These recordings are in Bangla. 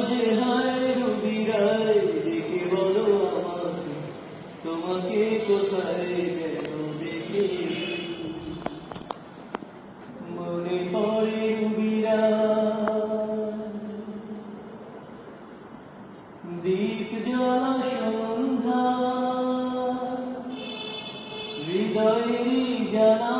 আজ হায় দেখে বলো আমাকে, তোমাকে কোথায় যেন মনে পড়ে রুবিরায় দীপ জ্বালা সন্ধ্যা হৃদয়েরই জানা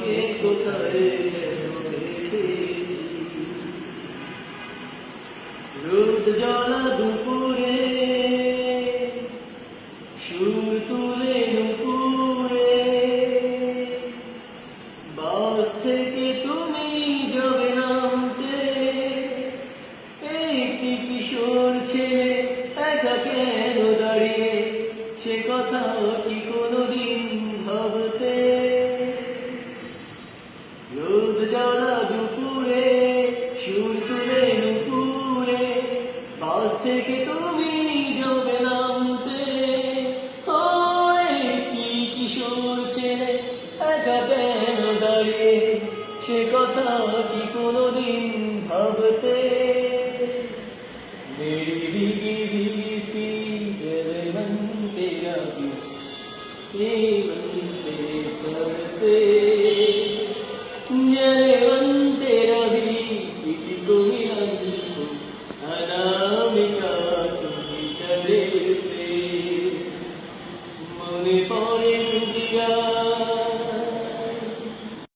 তোমাকে কোথায় রোদ জ্বালা দুপুরে কথা কি কোনোদিন ভাবতে? মেরি ভিগি ভিগি সি জলমন্তে রাগি दिन মন্তে